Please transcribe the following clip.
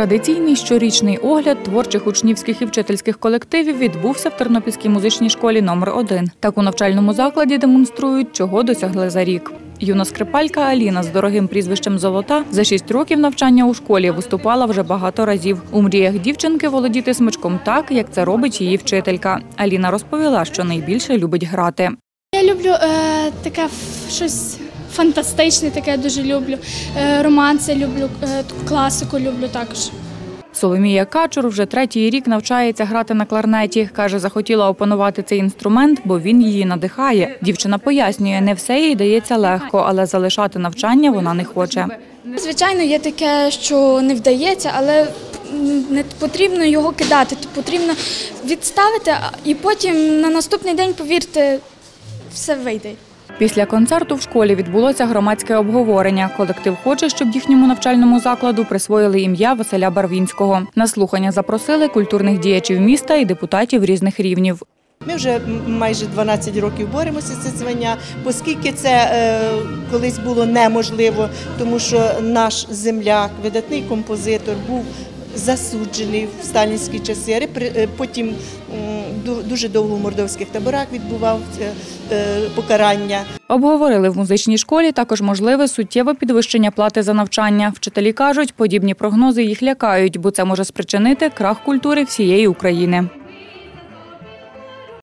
Традиційний щорічний огляд творчих учнівських і вчительських колективів відбувся в Тернопільській музичній школі номер 1 Так у навчальному закладі демонструють, чого досягли за рік. Юна скрипалька Аліна з дорогим прізвищем Золота за шість років навчання у школі виступала вже багато разів. У мріях дівчинки володіти смичком так, як це робить її вчителька. Аліна розповіла, що найбільше любить грати. Я люблю е, таке щось фантастичне, таке дуже люблю. Е, романси люблю, е, класику люблю також. Соломія Качур вже третій рік навчається грати на кларнеті. Каже, захотіла опанувати цей інструмент, бо він її надихає. Дівчина пояснює, не все їй дається легко, але залишати навчання вона не хоче. Звичайно, є таке, що не вдається, але не потрібно його кидати. Потрібно відставити і потім на наступний день, повірте, все вийде. Після концерту в школі відбулося громадське обговорення. Колектив хоче, щоб їхньому навчальному закладу присвоїли ім'я Василя Барвінського. На слухання запросили культурних діячів міста і депутатів різних рівнів. Ми вже майже 12 років боремося за це звання, оскільки це е, колись було неможливо, тому що наш земляк, видатний композитор, був засуджений в сталінські часи. Е, Потім дуже довго в мордовських таборах відбував е, покарання. Обговорили в музичній школі також можливе суттєве підвищення плати за навчання. Вчителі кажуть, подібні прогнози їх лякають, бо це може спричинити крах культури всієї України.